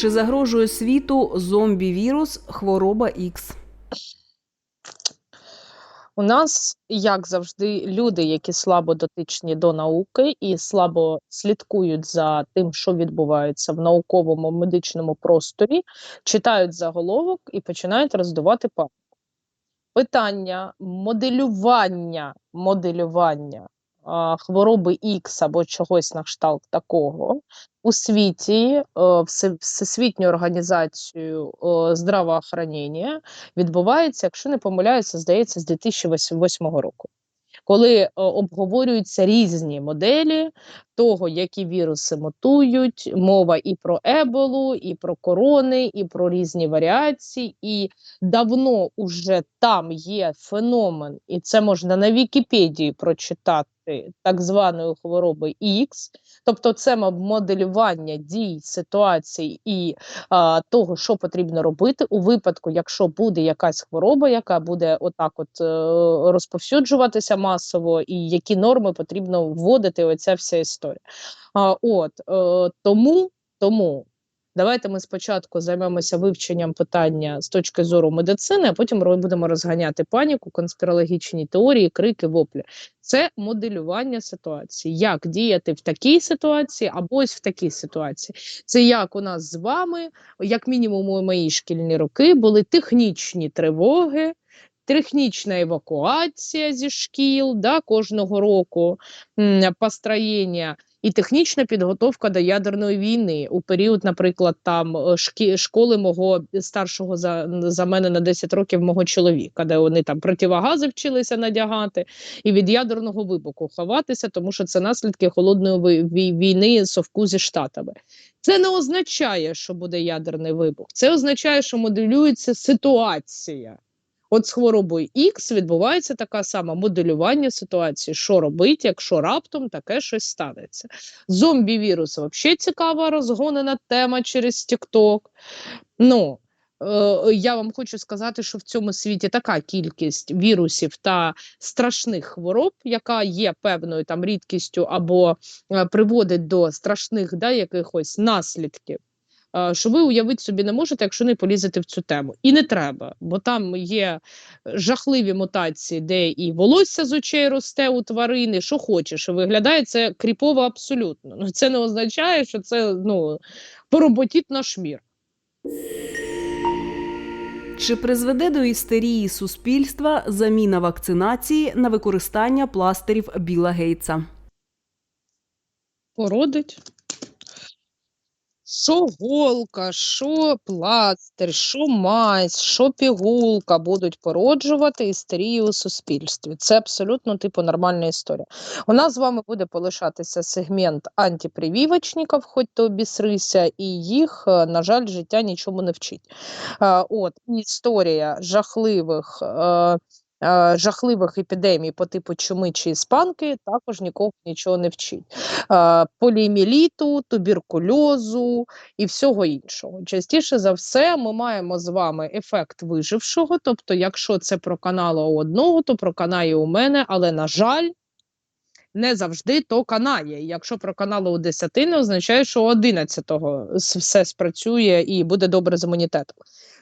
Чи загрожує світу зомбі-вірус хвороба Х? У нас, як завжди, люди, які слабо дотичні до науки і слабо слідкують за тим, що відбувається в науковому медичному просторі, читають заголовок і починають роздувати паніку. Питання моделювання, моделювання хвороби Х або чогось на кшталт такого у світі е, Все- Всесвітньою е, здравоохранення відбувається, якщо не помиляюся, здається, з 2008 року. Коли е, обговорюються різні моделі того, які віруси мутують, мова і про еболу, і про корони, і про різні варіації, і давно уже там є феномен, і це можна на Вікіпедії прочитати так званої хвороби Х, тобто це моделювання дій, ситуацій і а, того, що потрібно робити у випадку, якщо буде якась хвороба, яка буде отак от е, розповсюджуватися масово, і які норми потрібно вводити. Оця вся історія. А, от е, тому, тому. Давайте ми спочатку займемося вивченням питання з точки зору медицини, а потім будемо розганяти паніку, конспірологічні теорії, крики, воплі. Це моделювання ситуації. Як діяти в такій ситуації або ось в такій ситуації. Це як у нас з вами, як мінімум у мої шкільні роки, були технічні тривоги, технічна евакуація зі шкіл да, кожного року, построєння і технічна підготовка до ядерної війни у період, наприклад, там е, шкі, школи мого старшого за, за мене на 10 років мого чоловіка, де вони там противогази вчилися надягати і від ядерного вибуху ховатися, тому що це наслідки холодної війни совку зі штатами. Це не означає, що буде ядерний вибух. Це означає, що моделюється ситуація. От з хворобою Х відбувається така сама моделювання ситуації, що робити, якщо раптом таке щось станеться. Зомбі-вірус взагалі цікава розгонена тема через TikTok. Ну, е, я вам хочу сказати, що в цьому світі така кількість вірусів та страшних хвороб, яка є певною там рідкістю або е, приводить до страшних да, якихось наслідків. Е, Що ви уявити собі не можете, якщо не полізете в цю тему. І не треба, бо там є жахливі мутації, де і волосся з очей росте у тварини, що хочеш, і виглядає це кріпово абсолютно. Ну це не означає, що це ну пороботіть наш мір. Чи призведе до істерії суспільства заміна вакцинації на використання пластирів Біла Гейтса? Породить. Що голка, що пластир, що мазь, що пігулка будуть породжувати істерію у суспільстві. Це абсолютно типу нормальна історія. У нас з вами буде полишатися сегмент антипрививочників, хоч то обісрися, і їх, е, на жаль, життя нічому не вчить. Е, От історія жахливих. Е, Жахливих епідемій по типу чуми чи іспанки також нікого нічого не вчить е, поліоміеліту, туберкульозу і всього іншого. Частіше за все, ми маємо з вами ефект вижившого. Тобто, якщо це проканало у одного, то проканає у мене, але на жаль. Не завжди то канає. Якщо проканало у 10, не означає, що у 11-го все спрацює і буде добре з імунітетом.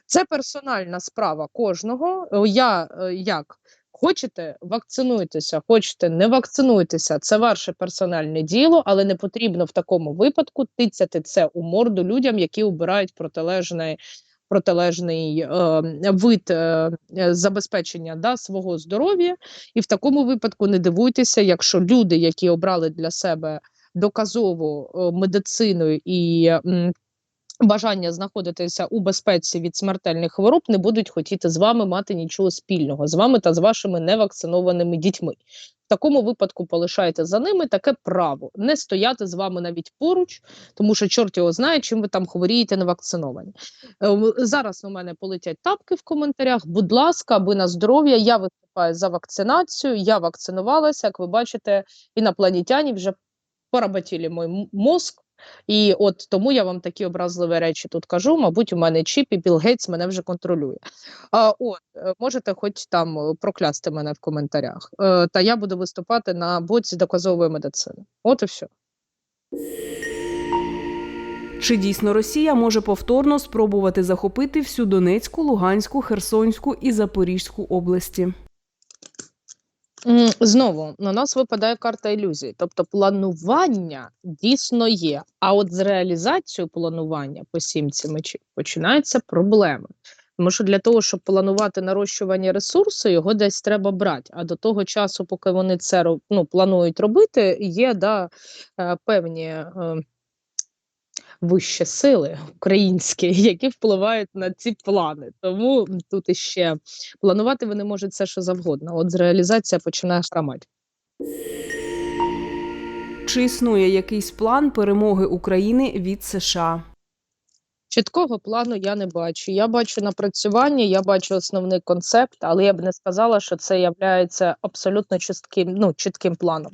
Це персональна справа кожного. Е, Я е, як Хочете, вакцинуйтеся, хочете, не вакцинуйтеся. Це ваше персональне діло, але не потрібно в такому випадку тицяти це у морду людям, які обирають протилежний, протилежний е, вид е, забезпечення да, свого здоров'я. І в такому випадку не дивуйтеся, якщо люди, які обрали для себе доказову е, медицину і бажання знаходитися у безпеці від смертельних хвороб не будуть хотіти з вами мати нічого спільного з вами та з вашими невакцинованими дітьми. В такому випадку полишайте за ними таке право не стояти з вами навіть поруч, тому що чорт його знає, чим ви там хворієте не вакциновані. Е, Зараз у мене полетять тапки в коментарях. Будь ласка, аби на здоров'я. Я виступаю за вакцинацію. Я вакцинувалася. Як ви бачите, інопланетяні вже поработили мій мозк. І от тому я вам такі образливі речі тут кажу. Мабуть, у мене чіп і Білл Гейтс мене вже контролює. А, от, е, можете хоч там е, проклясти мене в коментарях. Е, та я буду виступати на боці доказової медицини. От і все. Чи дійсно Росія може повторно спробувати захопити всю Донецьку, Луганську, Херсонську і Запорізьку області? Знову на нас випадає карта ілюзій. Тобто планування дійсно є. А от з реалізацією планування по сімці мечів починаються проблеми. Тому що для того, щоб планувати нарощування ресурсу, його десь треба брати. А до того часу, поки вони це ну, планують робити, є да, е, певні е, вищі сили українські, які впливають на ці плани. Тому тут іще планувати вони можуть все, що завгодно. От з реалізація починає храмати. Чи існує якийсь план перемоги України від США? Чіткого плану я не бачу. Я бачу напрацювання, я бачу основний концепт, але я б не сказала, що це є абсолютно чітким, ну, чітким планом.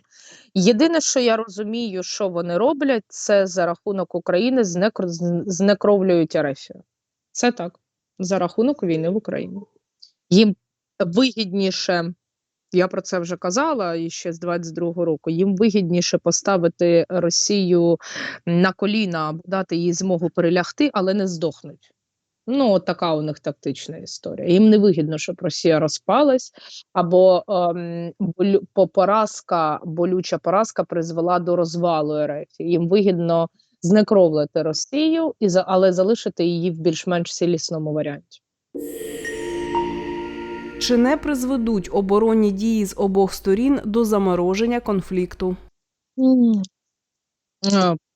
Єдине, що я розумію, що вони роблять, це за рахунок України знекр... знекровлюють Ерефію. Це так, за рахунок війни в Україні. Їм вигідніше, я про це вже казала і ще з 22-го року. Їм вигідніше поставити Росію на коліна або дати їй змогу перелягти, але не здохнуть. Ну, от така у них тактична історія. Їм не вигідно, щоб Росія розпалась, або ем, болю, по поразка, болюча поразка призвела до розвалу РФ. Їм вигідно знекровлити Росію, і за, але залишити її в більш-менш цілісному варіанті. Чи не призведуть оборонні дії з обох сторін до замороження конфлікту?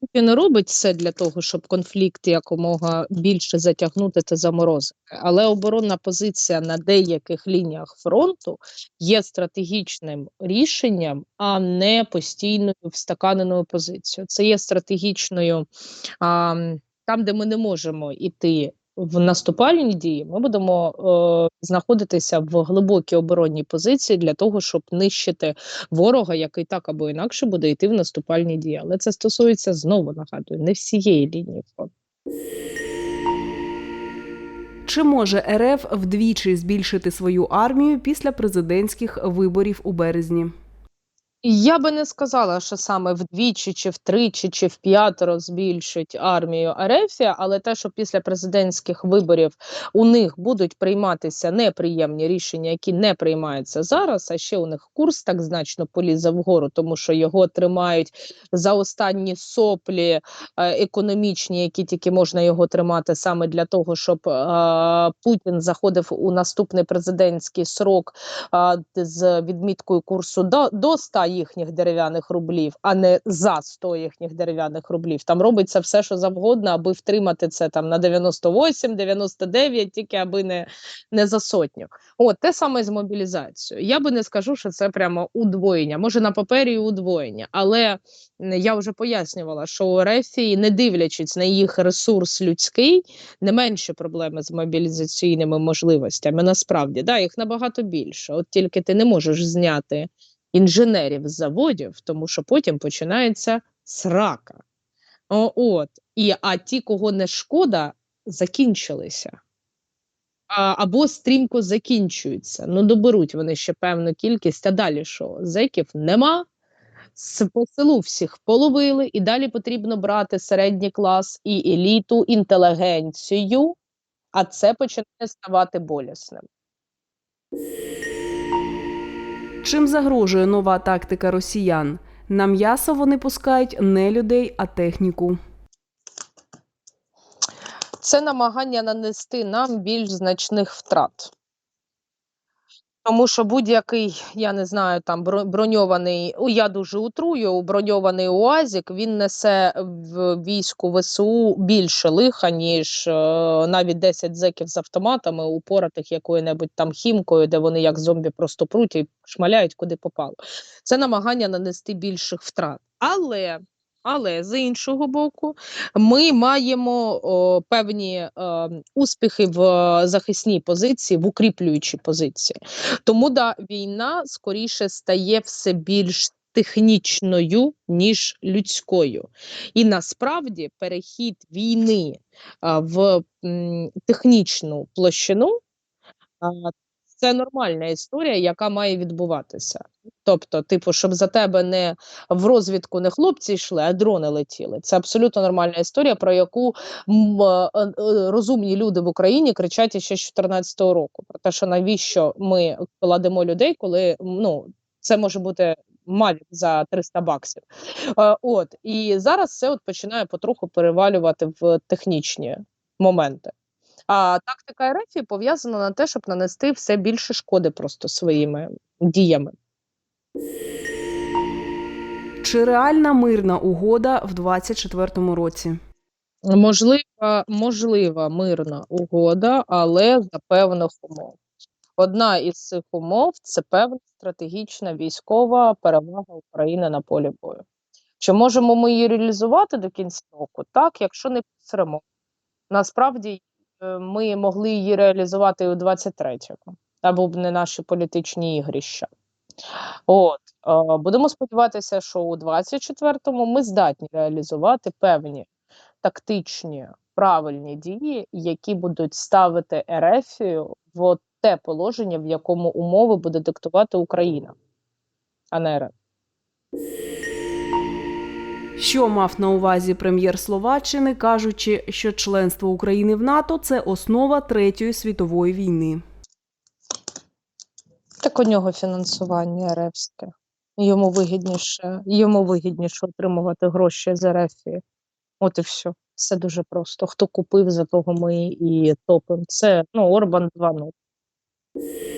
Путін робить все для того, щоб конфлікт якомога більше затягнути та заморозити. Але оборонна позиція на деяких лініях фронту є стратегічним рішенням, а не постійною встаканеною позицією. Це є стратегічною а, там, де ми не можемо йти в наступальні дії, ми будемо е, знаходитися в глибокій оборонній позиції для того, щоб нищити ворога, який так або інакше буде йти в наступальні дії. Але це стосується знову нагадую, не всієї лінії фронту. Чи може РФ вдвічі збільшити свою армію після президентських виборів у березні? Я би не сказала, що саме вдвічі, чи втричі, чи в п'ятеро збільшить армію Арефія, але те, що після президентських виборів у них будуть прийматися неприємні рішення, які не приймаються зараз. А ще у них курс так значно полізе вгору, тому що його тримають за останні соплі е, економічні, які тільки можна його тримати саме для того, щоб е, Путін заходив у наступний президентський срок д- з відміткою курсу до 100 їхніх дерев'яних рублів, а не за 100 їхніх дерев'яних рублів. Там робиться все, що завгодно, аби втримати це там на 98, 99, тільки аби не, не за сотню. От те саме з мобілізацією. Я би не скажу, що це прямо удвоєння. Може на папері удвоєння, але я вже пояснювала, що у Рефії, не дивлячись на їх ресурс людський, не менше проблеми з мобілізаційними можливостями. Насправді, да, їх набагато більше. От тільки ти не можеш зняти інженерів з заводів, тому що потім починається срака. О, от. І, а ті, кого не шкода, закінчилися. А, або стрімко закінчуються. Ну, доберуть вони ще певну кількість, а далі що? Зеків нема. По селу всіх половили, і далі потрібно брати середній клас і еліту, інтелігенцію, а це починає ставати болісним. Чим загрожує нова тактика росіян? На м'ясо вони пускають не людей, а техніку. це намагання нанести нам більш значних втрат. Тому що будь-який, я не знаю, там бро- броньований, я дуже утрую, броньований УАЗик, він несе в війську ВСУ більше лиха, ніж е, навіть 10 зеків з автоматами, упоратих якою-небудь там хімкою, де вони як зомбі просто пруть і шмаляють куди попало. Це намагання нанести більших втрат. Але, але з іншого боку, ми маємо о, певні е, успіхи в е, захисній позиції, в укріплюючій позиції. Тому да, війна скоріше стає все більш технічною, ніж людською. І насправді перехід війни а, в м, технічну площину Це нормальна історія, яка має відбуватися. Тобто, типу, щоб за тебе не в розвідку не хлопці йшли, а дрони летіли. Це абсолютно нормальна історія, про яку е, е, розумні люди в Україні кричать ще з 2014 року. Про те, що навіщо ми кладемо людей, коли ну це може бути мавік за 300 баксів. Е, От і зараз це от починає потроху перевалювати в технічні моменти. А тактика РФ пов'язана на те, щоб нанести все більше шкоди просто своїми діями. Чи реальна мирна угода в 2024 році? Можлива, можлива мирна угода, але за певних умов. Одна із цих умов це певна стратегічна військова перевага України на полі бою. Чи можемо ми її реалізувати до кінця року? Так, якщо не посремо. Насправді ми могли її реалізувати у 23-му, або б не наші політичні ігрища. От будемо сподіватися, що у 24-му ми здатні реалізувати певні тактичні правильні дії, які будуть ставити Ерефію в те положення, в якому умови буде диктувати Україна, а не РФ. Що мав на увазі прем'єр Словаччини, кажучи, що членство України в НАТО це основа третьої світової війни. Так у нього фінансування РФське. Йому вигідніше, йому вигідніше отримувати гроші з Ерефії. От і все. Все дуже просто. Хто купив, за того ми і топимо. Це ну, Орбан 2.0.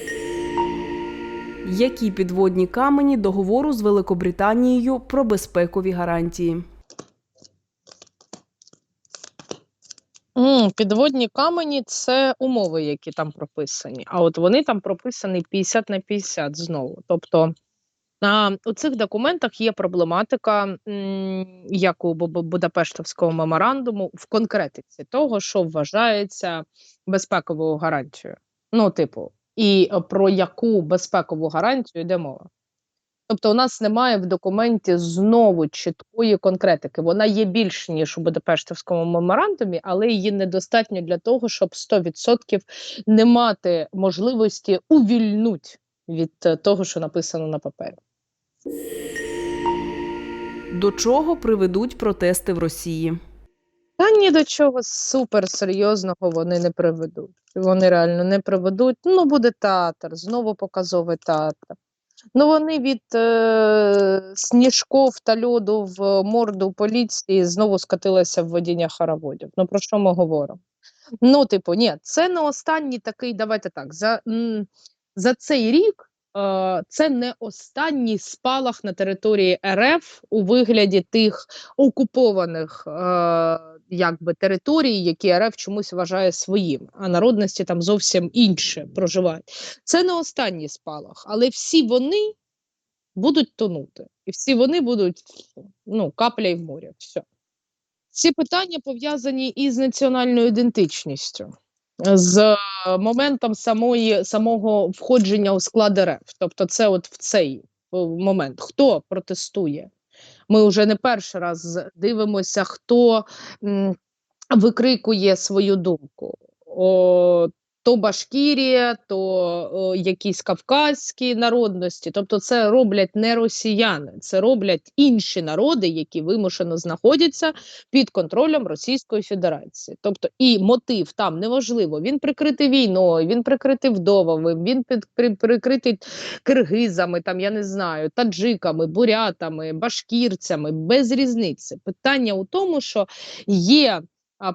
Які підводні камені договору з Великобританією про безпекові гарантії? Підводні камені це умови, які там прописані. А от вони там прописані 50 на 50 знову. Тобто а, у цих документах є проблематика, як у Бу- Бу- Будапештовського меморандуму, в конкретиці того, що вважається безпековою гарантією. Ну, типу, і е, про яку безпекову гарантію йде мова. Тобто, у нас немає в документі знову чіткої конкретики. Вона є більш ніж у Будапештовському меморандумі, але її недостатньо для того, щоб 100% не мати можливості увільнуть від е, того, що написано на папері. До чого приведуть протести в Росії? Та ні до чого суперсерйозного вони не приведуть. Вони реально не приведуть. Ну, буде театр, знову показовий театр. Ну, вони від е, сніжков та льоду в морду поліції знову скотилися в водіння хороводів. Ну, про що ми говоримо? Ну, типу, ні, це не останній такий, давайте так, за, м, за цей рік це не останній спалах на території РФ у вигляді тих окупованих е, якби, територій, які РФ чомусь вважає своїм, а народності там зовсім інше проживають. Це не останній спалах, але всі вони будуть тонути. І всі вони будуть ну, капля й в морі. Все. Ці питання пов'язані із національною ідентичністю, з е, моментом самої, самого входження у склад РФ. Тобто, це от в цей момент. Хто протестує? Ми вже не перший раз дивимося, хто м, викрикує свою думку. О, то Башкірія, то о, якісь кавказькі народності. Тобто, це роблять не росіяни, це роблять інші народи, які вимушено знаходяться під контролем Російської Федерації. Тобто, і мотив там неважливо. Він прикритий війною, він прикритий вдовами, він під при, прикритий киргизами, там я не знаю, таджиками, бурятами, башкірцями, без різниці. Питання у тому, що є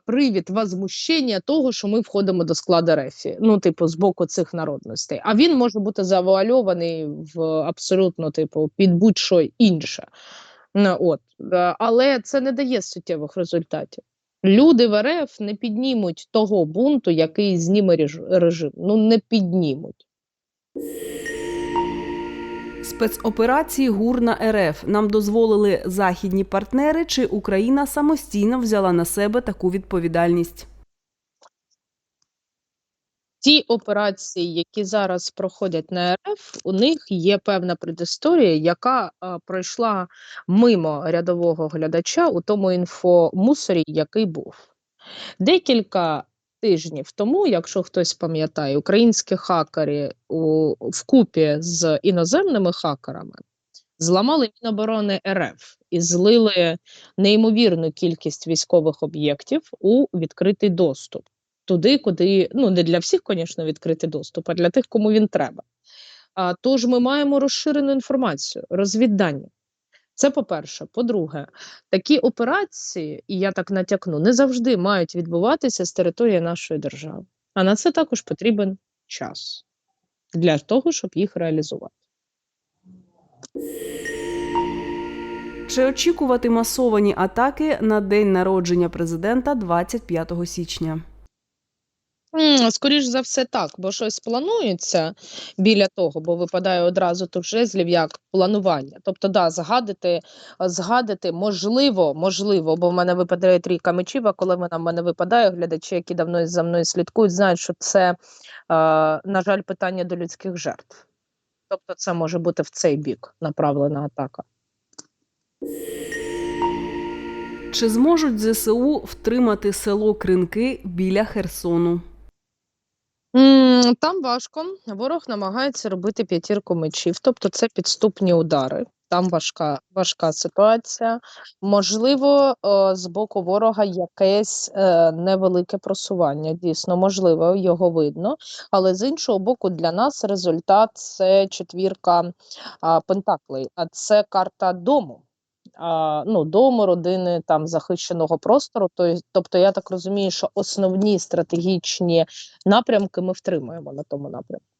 привід возмущення того, що ми входимо до складу РЕФІ, ну, типу, з боку цих народностей. А він може бути завуальований в абсолютно, типу, під будь-що інше. Ну, от. Е, Але це не дає суттєвих результатів. Люди в РФ не піднімуть того бунту, який зніме режим. Ну, не піднімуть. Спецоперації ГУР на РФ нам дозволили західні партнери, чи Україна самостійно взяла на себе таку відповідальність? Ті операції, які зараз проходять на РФ, у них є певна предісторія, яка а, пройшла мимо рядового глядача у тому інфомусорі, який був. Декілька тижнів тому, якщо хтось пам'ятає, українські хакери у вкупі з іноземними хакерами зламали Міноборони РФ і злили неймовірну кількість військових об'єктів у відкритий доступ. Туди, куди ну не для всіх, звісно, відкритий доступ, а для тих, кому він треба. А, тож ми маємо розширену інформацію, розвіддання. Це по-перше. По-друге, такі операції, і я так натякну, не завжди мають відбуватися з території нашої держави. А на це також потрібен час для того, щоб їх реалізувати. Чи очікувати масовані атаки на день народження президента 25 січня? М, Скоріш за все, так, бо щось планується біля того, бо випадає одразу тут жезлів як планування. Тобто, да, згадати, згадати можливо, можливо, бо в мене випадає трійка мечів, а коли вона в мене випадає, глядачі, які давно за мною слідкують, знають, що це, е, на жаль, питання до людських жертв. Тобто, це може бути в цей бік направлена атака. Чи зможуть ЗСУ втримати село Кринки біля Херсону? Там важко. Ворог намагається робити п'ятірку мечів, тобто це підступні удари. Там важка, важка ситуація. Можливо, е, з боку ворога якесь е, невелике просування. Дійсно, можливо, його видно. Але з іншого боку, для нас результат це четвірка пентаклей, а це карта дому. Ну, дому, родини, там захищеного простору. То- Тобто, я так розумію, що основні стратегічні напрямки ми втримуємо на тому напрямку.